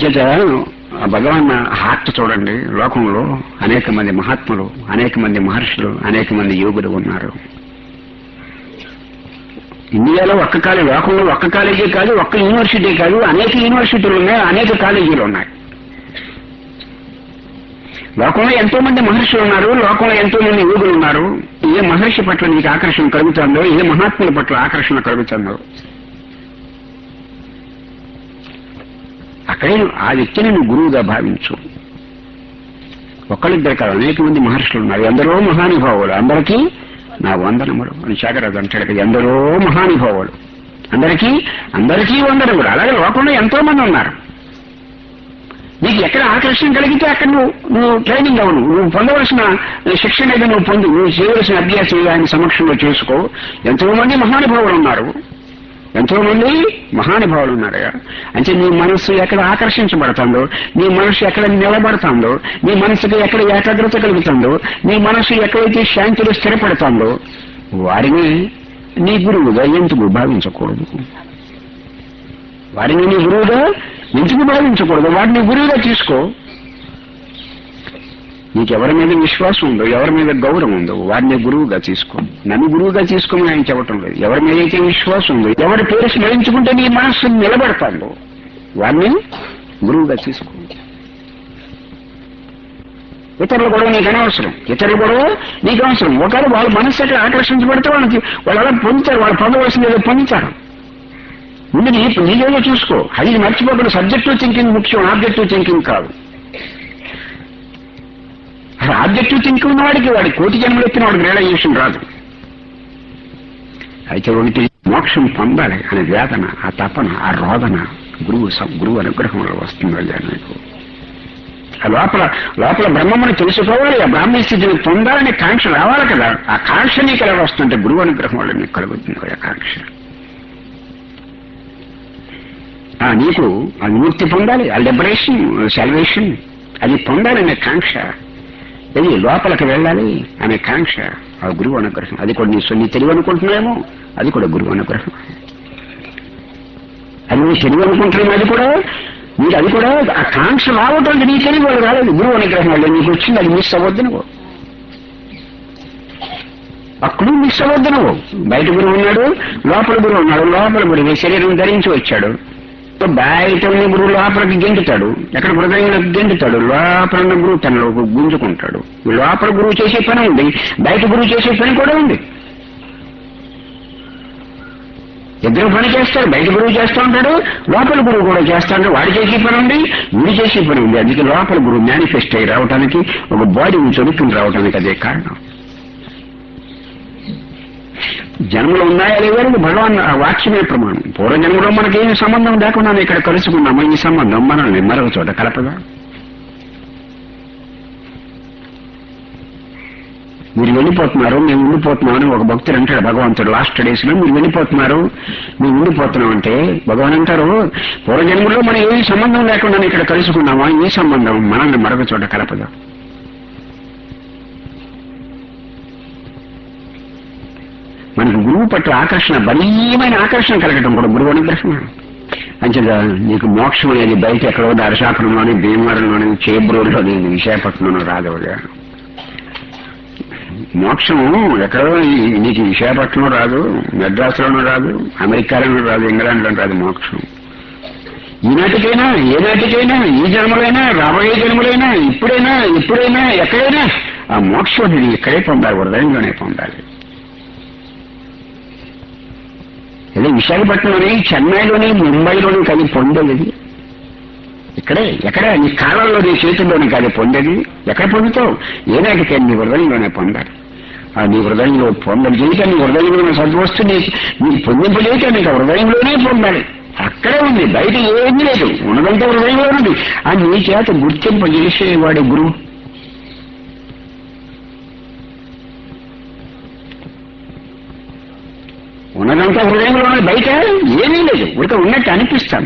అంచేత భగవాన్ హార్ట్ చూడండి లోకంలో అనేక మంది మహాత్ములు అనేక మంది మహర్షులు అనేక మంది యోగులు ఉన్నారు. ఇండియాలో ఒక్క కాలేజ్ లోకంలో ఒక్క కాలేజీ కాదు ఒక్క యూనివర్సిటీ కాదు అనేక యూనివర్సిటీలు ఉన్నాయి అనేక కాలేజీలు ఉన్నాయి. లోకంలో ఎంతో మంది మహర్షులు ఉన్నారు లోకంలో ఎంతో మంది యోగులు ఉన్నారు. ఏ మహర్షి పట్ల నీకు ఆకర్షణ కలుగుతుందో ఏ మహాత్ముల పట్ల ఆకర్షణ కలుగుతుందో అక్కడే ఆ వ్యక్తిని నువ్వు గురువుగా భావించు. ఒక్కళ్ళిద్దరు కాదు అనేక మంది మహర్షులు ఉన్నారు. ఎందరో మహానుభావులు. అందరికీ నా వందనములు. అని శాఖరాజు అంటాడు కదా ఎందరో మహానుభావులు. అందరికీ అందరికీ వందనములు. అలాగే లోకంలో ఎంతో మంది ఉన్నారు. నీకు ఎక్కడ ఆకర్షణ కలిగితే అక్కడ నువ్వు నువ్వు ట్రైనింగ్ అవ్వను నువ్వు పొందవలసిన శిక్షణ ఏదో నువ్వు పొందు. నువ్వు చేయవలసిన అభ్యాసం ఆయన సమక్షంలో చేసుకో. ఎంతో మంది మహానుభావులు ఉన్నారు. ఎంతో మంది మహానుభావులు ఉన్నారు అంటే నీ మనస్సు ఎక్కడ ఆకర్షించబడుతుందో నీ మనస్సు ఎక్కడ నిలబడుతుందో నీ మనసుకి ఎక్కడ ఏకాగ్రత కలుగుతుందో నీ మనస్సు ఎక్కడైతే శాంతిలో స్థిరపడుతుందో వారిని నీ గురువుగా ఎందుకు భావించకూడదు? వారిని నీ గురువుగా ఎందుకు భావించకూడదు? వాడిని గురువుగా తీసుకో. నీకెవరి మీద విశ్వాసం ఉందో ఎవరి మీద గౌరవం ఉందో వారిని గురువుగా తీసుకో. నన్ను గురువుగా తీసుకోమని ఆయన చెప్పటం లేదు. ఎవరి మీద అయితే విశ్వాసం ఉందో ఎవరి పేరు స్మరించుకుంటే నీ మనస్సు నిలబడతాడు వారిని గురువుగా తీసుకో. ఇతరుల గొడవ నీకు అనవసరం. ఇతరుల గొడవ నీకు అవసరం ఒకవేళ వాళ్ళ మనస్సు అట్లా ఆకర్షించబడితే వాళ్ళకి వాళ్ళు అలా పొందుతారు. వాళ్ళు పొందవలసింది ఏదో పొందుతారు. ముందు నీ నీకేదో చూసుకో. అది మర్చిపోకుండా సబ్జెక్టివ్ థింకింగ్ ముఖ్యం ఆబ్జెక్టివ్ థింకింగ్ కాదు. అసలు ఆబ్జెక్టివ్ థింకింగ్ ఉన్నవాడికి వాడి కోటి జన్మలు ఎత్తిన వాడికి రియలైజేషన్ రాదు. అయితే ఒకటి మోక్షం పొందాలి అనే వేదన ఆ తపన ఆ రోదన గురువు గురువు అనుగ్రహంలో వస్తుంది అయ్యా నీకు. ఆ లోపల లోపల బ్రహ్మముని తెలుసుకోవాలి ఆ బ్రాహ్మణ స్థితిని పొందాలనే కాంక్ష రావాలి కదా. ఆ కాంక్ష నీకు ఎలా వస్తుంటే గురువు అనుగ్రహం వల్ల నీకు కలుగుతుంది ఆ కాంక్ష. నీకు ఆ విముక్తి పొందాలి ఆ లిబరేషన్ సెలవేషన్ అది పొందాలనే కాంక్ష. ఇది లోపలికి వెళ్ళాలి అనే కాంక్ష ఆ గురువు అనుగ్రహం. అది కూడా నీ నీ తెలివి అనుకుంటున్నామో అది కూడా గురువు అనుగ్రహం. అది నువ్వు తెలివి అనుకుంటున్నాము అది కూడా? నీకు అది కూడా? ఆ కాంక్ష రావటం నీ తెలివి వాళ్ళు రాలేదు. గురువు అనుగ్రహం వల్ల నీకు వచ్చింది. అది మిస్ అవ్వద్దు నువ్వు. అప్పుడు మిస్ అవ్వద్దు నువ్వు. బయట గురువు ఉన్నాడు లోపల గురువు ఉన్నాడు లోపల గురువు శరీరం ధరించి వచ్చాడు. బయట ఉన్న గురువు లోపలికి గెంటుతాడు ఎక్కడ హృదయంలోకి గెంటుతాడు లోపల ఉన్న గురువు తనలో గుంజుకుంటాడు. లోపల గురువు చేసే పని ఉంది. బయట గురువు చేసే పని కూడా ఉంది. ఇద్దరు పని చేస్తారు. బయట గురువు చేస్తూ ఉంటాడు. లోపల గురువు కూడా చేస్తా ఉంటాడు. వాడు చేసే పని ఉంది. వీడు చేసే పని ఉంది. అందుకే లోపల గురువు మేనిఫెస్ట్ అయి రావడానికి ఒక బాడీని చొరుకుని రావడానికి అదే కారణం. జన్మలు ఉన్నాయా లేవని భగవాన్ వాక్యమే ప్రమాణం. పూర్వజన్మలో మనకి సంబంధం లేకుండా ఇక్కడ కలుసుకున్నాము ఈ సంబంధం మనల్ని మరొక చోట కలపదా? మీరు వెళ్ళిపోతున్నారు మేము ఉండిపోతున్నామని ఒక భక్తుడు అంటాడు భగవంతుడు. లాస్ట్ డేస్లో మీరు వెళ్ళిపోతున్నారు మేము ఉండిపోతున్నాం అంటే భగవాన్ అంటారు పూర్వజన్మలో మనం ఏ సంబంధం లేకుండా ఇక్కడ కలుసుకున్నామా? ఏ సంబంధం మనల్ని మరొక చోట కలపదా మనకు గురువు పట్ల ఆకర్షణ బలీయమైన ఆకర్షణ కలగటం కూడా గురువు అనుగ్రహం అంచేత నీకు మోక్షం అనేది బయట ఎక్కడో దర్శాపురంలోని భీమవరంలోని చేబ్రూరులోని విశాఖపట్నంలో రాదవగా. మోక్షం ఎక్కడో నీకు విశాఖపట్నం రాదు మెడ్రాసులోనూ రాదు అమెరికాలోనూ రాదు ఇంగ్లాండ్లో రాదు మోక్షం. ఈనాటికైనా ఏనాటికైనా ఈ జన్మలైనా రాబోయే జన్మలైనా ఇప్పుడైనా ఎప్పుడైనా ఎక్కడైనా ఆ మోక్షం ఇక్కడే పొందాలి హృదయంలోనే పొందాలి. అదే విశాఖపట్నంలోని చెన్నైలోని ముంబైలోని కానీ పొందేది? ఇక్కడే ఎక్కడ? నీ కాలంలో నీ చేతుల్లోనే కాదు పొందేది? ఎక్కడ పొందుతావు? ఏనాటికే నీ హృదయంలోనే పొందాలి. ఆ నీ హృదయంలో పొందడం చేయటం నీ హృదయంలో సద్వస్తు నీ నీ పొందింపలేక నీకు హృదయంలోనే పొందాలి. అక్కడే ఉంది బయట ఏమీ లేదు. ఉన్నదంతా హృదయంలో ఉంది. ఆ నీ చేత గుర్తింపజేసేవాడు గురువు. ఉన్నదంతా హృదయంలో బయట? ఏమీ లేదు. ఉడక ఉన్నట్టు అనిపిస్తాం